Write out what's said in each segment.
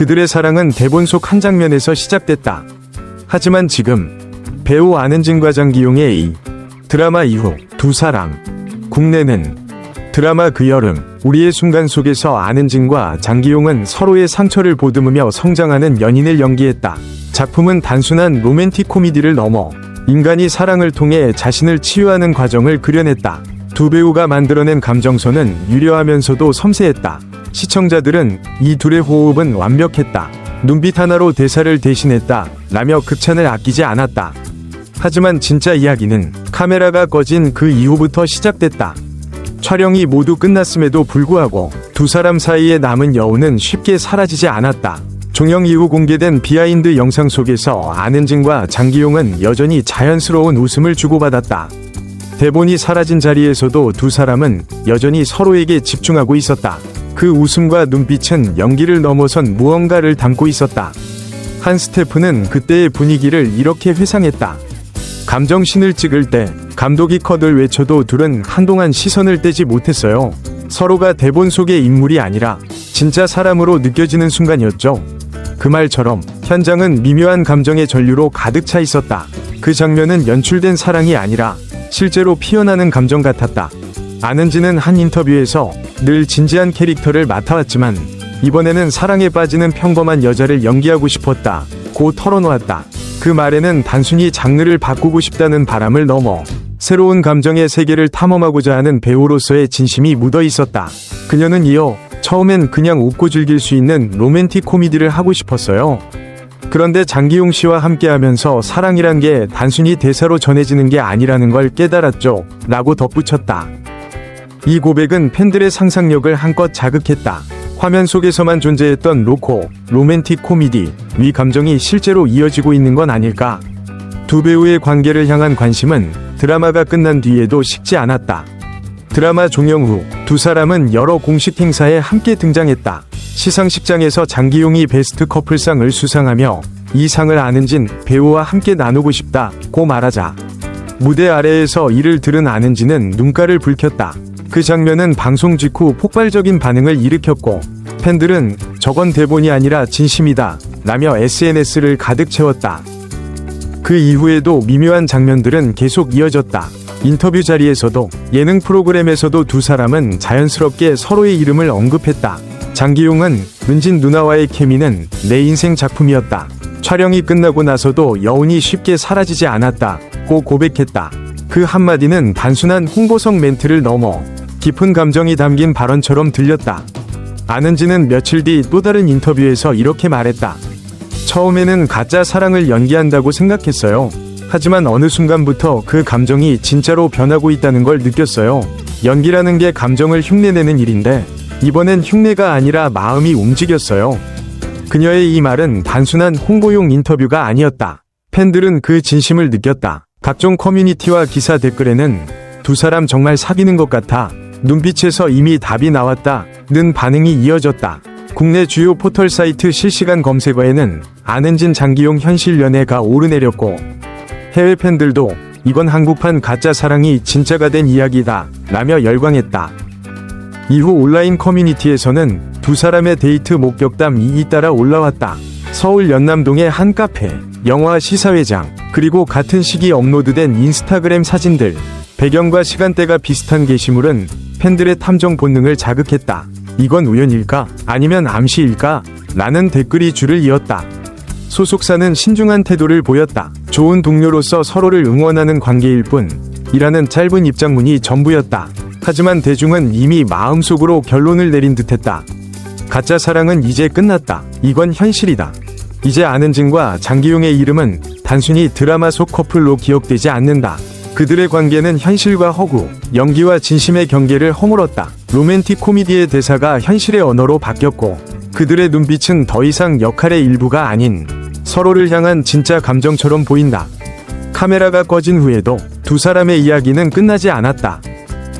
그들의 사랑은 대본 속 한 장면에서 시작됐다. 하지만 지금 배우 안은진 과 장 기용의 이 드라마 이후 두 사람 국내는 드라마 그 여름 우리의 순간 속에서 안은진과 장기용은 서로의 상처를 보듬으며 성장하는 연인을 연기했다. 작품은 단순한 로맨틱 코미디를 넘어 인간이 사랑을 통해 자신을 치유하는 과정을 그려냈다. 두 배우가 만들어낸 감정선은 유려하면서도 섬세했다. 시청자들은 이 둘의 호흡은 완벽했다. 눈빛 하나로 대사를 대신했다. 라며 극찬을 아끼지 않았다. 하지만 진짜 이야기는 카메라가 꺼진 그 이후부터 시작됐다. 촬영이 모두 끝났음에도 불구하고 두 사람 사이에 남은 여운은 쉽게 사라지지 않았다. 종영 이후 공개된 비하인드 영상 속에서 안은진과 장기용은 여전히 자연스러운 웃음을 주고받았다. 대본이 사라진 자리에서도 두 사람은 여전히 서로에게 집중하고 있었다. 그 웃음과 눈빛은 연기를 넘어선 무언가를 담고 있었다. 한 스태프는 그때의 분위기를 이렇게 회상했다. 감정신을 찍을 때 감독이 컷을 외쳐도 둘은 한동안 시선을 떼지 못했어요. 서로가 대본 속의 인물이 아니라 진짜 사람으로 느껴지는 순간이었죠. 그 말처럼 현장은 미묘한 감정의 전류로 가득 차 있었다. 그 장면은 연출된 사랑이 아니라 실제로 피어나는 감정 같았다. 안은지는 한 인터뷰에서 늘 진지한 캐릭터를 맡아왔지만 이번에는 사랑에 빠지는 평범한 여자를 연기하고 싶었다. 고 털어놓았다. 그 말에는 단순히 장르를 바꾸고 싶다는 바람을 넘어 새로운 감정의 세계를 탐험하고자 하는 배우로서의 진심이 묻어 있었다. 그녀는 이어 처음엔 그냥 웃고 즐길 수 있는 로맨틱 코미디를 하고 싶었어요. 그런데 장기용 씨와 함께 하면서 사랑이란 게 단순히 대사로 전해지는 게 아니라는 걸 깨달았죠. 라고 덧붙였다. 이 고백은 팬들의 상상력을 한껏 자극했다. 화면 속에서만 존재했던 로코, 로맨틱 코미디, 위 감정이 실제로 이어지고 있는 건 아닐까? 두 배우의 관계를 향한 관심은 드라마가 끝난 뒤에도 식지 않았다. 드라마 종영 후 두 사람은 여러 공식 행사에 함께 등장했다. 시상식장에서 장기용이 베스트 커플상을 수상하며 이 상을 아는진 배우와 함께 나누고 싶다 고 말하자 무대 아래에서 이를 들은 아는지는 눈가를 붉혔다. 그 장면은 방송 직후 폭발적인 반응을 일으켰고 팬들은 저건 대본이 아니라 진심이다 라며 SNS를 가득 채웠다. 그 이후에도 미묘한 장면들은 계속 이어졌다. 인터뷰 자리에서도 예능 프로그램에서도 두 사람은 자연스럽게 서로의 이름을 언급했다. 장기용은 은진 누나와의 케미는 내 인생 작품이었다. 촬영이 끝나고 나서도 여운이 쉽게 사라지지 않았다. 고 고백했다. 그 한마디는 단순한 홍보성 멘트를 넘어 깊은 감정이 담긴 발언처럼 들렸다. 아는지는 며칠 뒤 또 다른 인터뷰에서 이렇게 말했다. 처음에는 가짜 사랑을 연기한다고 생각했어요. 하지만 어느 순간부터 그 감정이 진짜로 변하고 있다는 걸 느꼈어요. 연기라는 게 감정을 흉내내는 일인데, 이번엔 흉내가 아니라 마음이 움직였어요. 그녀의 이 말은 단순한 홍보용 인터뷰가 아니었다. 팬들은 그 진심을 느꼈다. 각종 커뮤니티와 기사 댓글에는 두 사람 정말 사귀는 것 같아. 눈빛에서 이미 답이 나왔다. 는 반응이 이어졌다. 국내 주요 포털 사이트 실시간 검색어에는 안은진 장기용 현실 연애가 오르내렸고 해외 팬들도 이건 한국판 가짜 사랑이 진짜가 된 이야기다 라며 열광했다. 이후 온라인 커뮤니티에서는 두 사람의 데이트 목격담이 잇따라 올라왔다. 서울 연남동의 한 카페, 영화 시사회장, 그리고 같은 시기 업로드된 인스타그램 사진들, 배경과 시간대가 비슷한 게시물은 팬들의 탐정 본능을 자극했다. 이건 우연일까? 아니면 암시일까? 라는 댓글이 줄을 이었다. 소속사는 신중한 태도를 보였다. 좋은 동료로서 서로를 응원하는 관계일 뿐, 이라는 짧은 입장문이 전부였다. 하지만 대중은 이미 마음속으로 결론을 내린 듯했다. 가짜 사랑은 이제 끝났다. 이건 현실이다. 이제 아는진과 장기용의 이름은 단순히 드라마 속 커플로 기억되지 않는다. 그들의 관계는 현실과 허구, 연기와 진심의 경계를 허물었다. 로맨틱 코미디의 대사가 현실의 언어로 바뀌었고, 그들의 눈빛은 더 이상 역할의 일부가 아닌 서로를 향한 진짜 감정처럼 보인다. 카메라가 꺼진 후에도 두 사람의 이야기는 끝나지 않았다.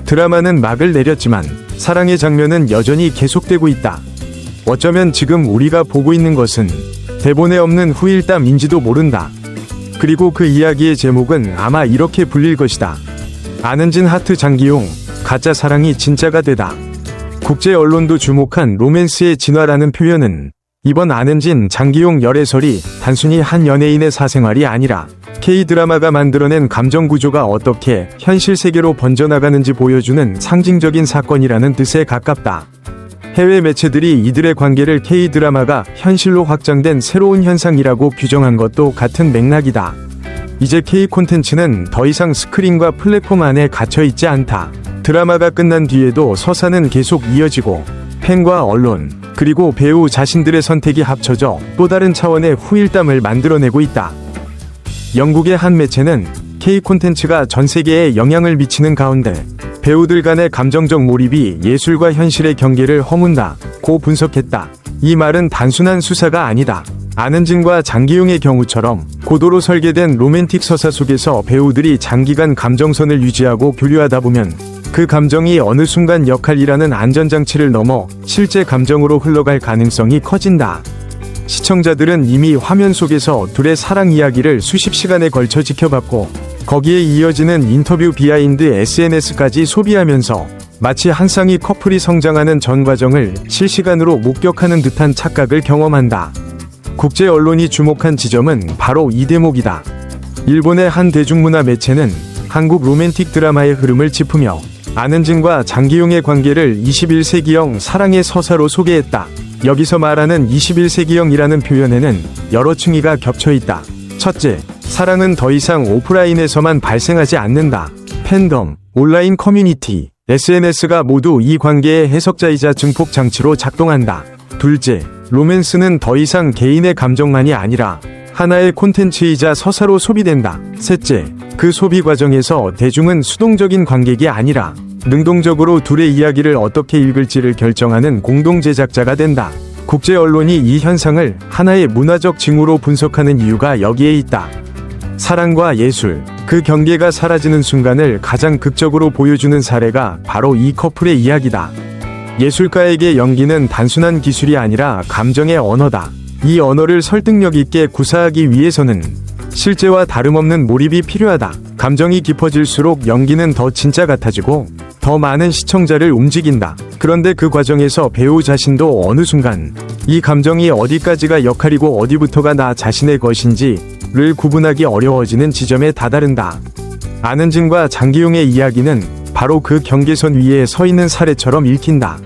드라마는 막을 내렸지만 사랑의 장면은 여전히 계속되고 있다. 어쩌면 지금 우리가 보고 있는 것은 대본에 없는 후일담인지도 모른다. 그리고 그 이야기의 제목은 아마 이렇게 불릴 것이다. 아는진 하트 장기용, 가짜 사랑이 진짜가 되다. 국제 언론도 주목한 로맨스의 진화라는 표현은 이번 안은진 장기용 열애설이 단순히 한 연예인의 사생활이 아니라 K-드라마가 만들어낸 감정 구조가 어떻게 현실 세계로 번져나가는지 보여주는 상징적인 사건이라는 뜻에 가깝다. 해외 매체들이 이들의 관계를 K-드라마가 현실로 확장된 새로운 현상이라고 규정한 것도 같은 맥락이다. 이제 K 콘텐츠는 더 이상 스크린과 플랫폼 안에 갇혀 있지 않다. 드라마가 끝난 뒤에도 서사는 계속 이어지고 팬과 언론 그리고 배우 자신들의 선택이 합쳐져 또 다른 차원의 후일담을 만들어내고 있다. 영국의 한 매체는 K 콘텐츠가 전 세계에 영향을 미치는 가운데 배우들 간의 감정적 몰입이 예술과 현실의 경계를 허문다. 고 분석했다. 이 말은 단순한 수사가 아니다. 안은진과 장기용의 경우처럼 고도로 설계된 로맨틱 서사 속에서 배우들이 장기간 감정선을 유지하고 교류하다 보면 그 감정이 어느 순간 역할이라는 안전장치를 넘어 실제 감정으로 흘러갈 가능성이 커진다. 시청자들은 이미 화면 속에서 둘의 사랑 이야기를 수십 시간에 걸쳐 지켜봤고 거기에 이어지는 인터뷰 비하인드 SNS까지 소비하면서 마치 한 쌍의 커플이 성장하는 전 과정을 실시간으로 목격하는 듯한 착각을 경험한다. 국제 언론이 주목한 지점은 바로 이 대목이다. 일본의 한 대중문화 매체는 한국 로맨틱 드라마의 흐름을 짚으며 안은진과 장기용의 관계를 21세기형 사랑의 서사로 소개했다. 여기서 말하는 21세기형이라는 표현에는 여러 층위가 겹쳐 있다. 첫째, 사랑은 더 이상 오프라인에서만 발생하지 않는다. 팬덤, 온라인 커뮤니티, SNS가 모두 이 관계의 해석자이자 증폭 장치로 작동한다. 둘째, 로맨스는 더 이상 개인의 감정만이 아니라 하나의 콘텐츠이자 서사로 소비된다. 셋째, 그 소비 과정에서 대중은 수동적인 관객이 아니라 능동적으로 둘의 이야기를 어떻게 읽을지를 결정하는 공동 제작자가 된다. 국제 언론이 이 현상을 하나의 문화적 징후로 분석하는 이유가 여기에 있다. 사랑과 예술, 그 경계가 사라지는 순간을 가장 극적으로 보여주는 사례가 바로 이 커플의 이야기다. 예술가에게 연기는 단순한 기술이 아니라 감정의 언어다. 이 언어를 설득력 있게 구사하기 위해서는 실제와 다름없는 몰입이 필요하다. 감정이 깊어질수록 연기는 더 진짜 같아지고 더 많은 시청자를 움직인다. 그런데 그 과정에서 배우 자신도 어느 순간 이 감정이 어디까지가 역할이고 어디부터가 나 자신의 것인지 를 구분하기 어려워지는 지점에 다다른다. 안은진과 장기용의 이야기는 바로 그 경계선 위에 서 있는 사례처럼 읽힌다.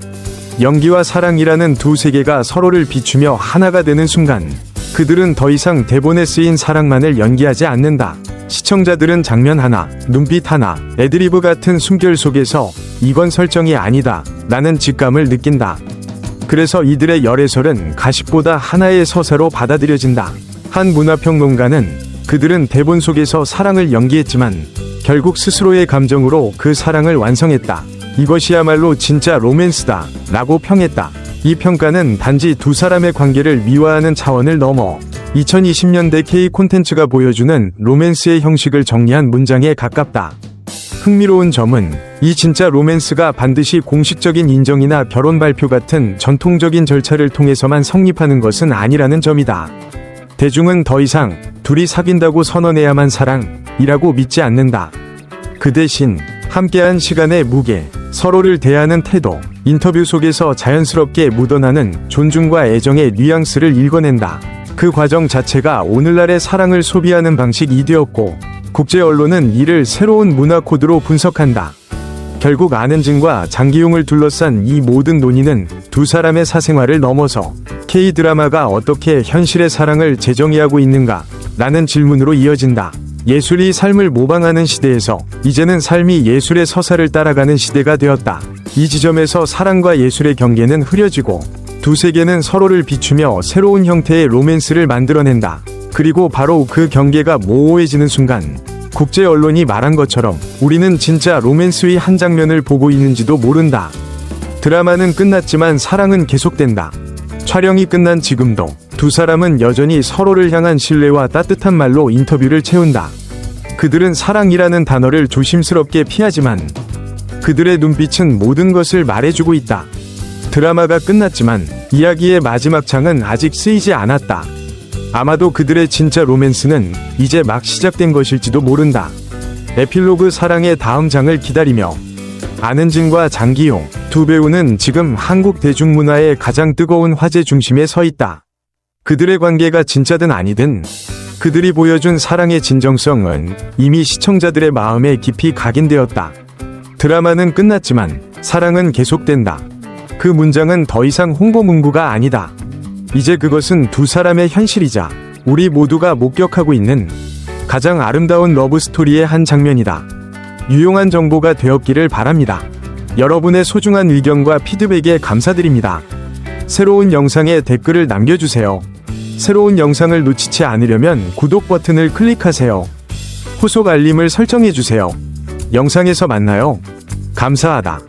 연기와 사랑이라는 두 세계가 서로를 비추며 하나가 되는 순간 그들은 더 이상 대본에 쓰인 사랑만을 연기하지 않는다. 시청자들은 장면 하나, 눈빛 하나, 애드리브 같은 숨결 속에서 이건 설정이 아니다. 라는 직감을 느낀다. 그래서 이들의 열애설은 가십보다 하나의 서사로 받아들여진다. 한 문화평론가는 그들은 대본 속에서 사랑을 연기했지만 결국 스스로의 감정으로 그 사랑을 완성했다. 이것이야말로 진짜 로맨스다. 라고 평했다. 이 평가는 단지 두 사람의 관계를 미화하는 차원을 넘어 2020년대 K 콘텐츠가 보여주는 로맨스의 형식을 정리한 문장에 가깝다. 흥미로운 점은 이 진짜 로맨스가 반드시 공식적인 인정이나 결혼 발표 같은 전통적인 절차를 통해서만 성립하는 것은 아니라는 점이다. 대중은 더 이상 둘이 사귄다고 선언해야만 사랑이라고 믿지 않는다. 그 대신 함께한 시간의 무게, 서로를 대하는 태도, 인터뷰 속에서 자연스럽게 묻어나는 존중과 애정의 뉘앙스를 읽어낸다. 그 과정 자체가 오늘날의 사랑을 소비하는 방식이 되었고, 국제 언론은 이를 새로운 문화 코드로 분석한다. 결국 안은진과 장기용을 둘러싼 이 모든 논의는 두 사람의 사생활을 넘어서 K-드라마가 어떻게 현실의 사랑을 재정의하고 있는가? 라는 질문으로 이어진다. 예술이 삶을 모방하는 시대에서 이제는 삶이 예술의 서사를 따라가는 시대가 되었다. 이 지점에서 사랑과 예술의 경계는 흐려지고 두 세계는 서로를 비추며 새로운 형태의 로맨스를 만들어낸다. 그리고 바로 그 경계가 모호해지는 순간 국제 언론이 말한 것처럼 우리는 진짜 로맨스의 한 장면을 보고 있는지도 모른다. 드라마는 끝났지만 사랑은 계속된다. 촬영이 끝난 지금도 두 사람은 여전히 서로를 향한 신뢰와 따뜻한 말로 인터뷰를 채운다. 그들은 사랑이라는 단어를 조심스럽게 피하지만 그들의 눈빛은 모든 것을 말해주고 있다. 드라마가 끝났지만 이야기의 마지막 장은 아직 쓰이지 않았다. 아마도 그들의 진짜 로맨스는 이제 막 시작된 것일지도 모른다. 에필로그 사랑의 다음 장을 기다리며 안은진과 장기용 두 배우는 지금 한국 대중문화의 가장 뜨거운 화제 중심에 서 있다. 그들의 관계가 진짜든 아니든 그들이 보여준 사랑의 진정성은 이미 시청자들의 마음에 깊이 각인되었다. 드라마는 끝났지만 사랑은 계속된다. 그 문장은 더 이상 홍보 문구가 아니다. 이제 그것은 두 사람의 현실이자 우리 모두가 목격하고 있는 가장 아름다운 러브 스토리의 한 장면이다. 유용한 정보가 되었기를 바랍니다. 여러분의 소중한 의견과 피드백에 감사드립니다. 새로운 영상에 댓글을 남겨주세요. 새로운 영상을 놓치지 않으려면 구독 버튼을 클릭하세요. 후속 알림을 설정해주세요. 영상에서 만나요. 감사하다.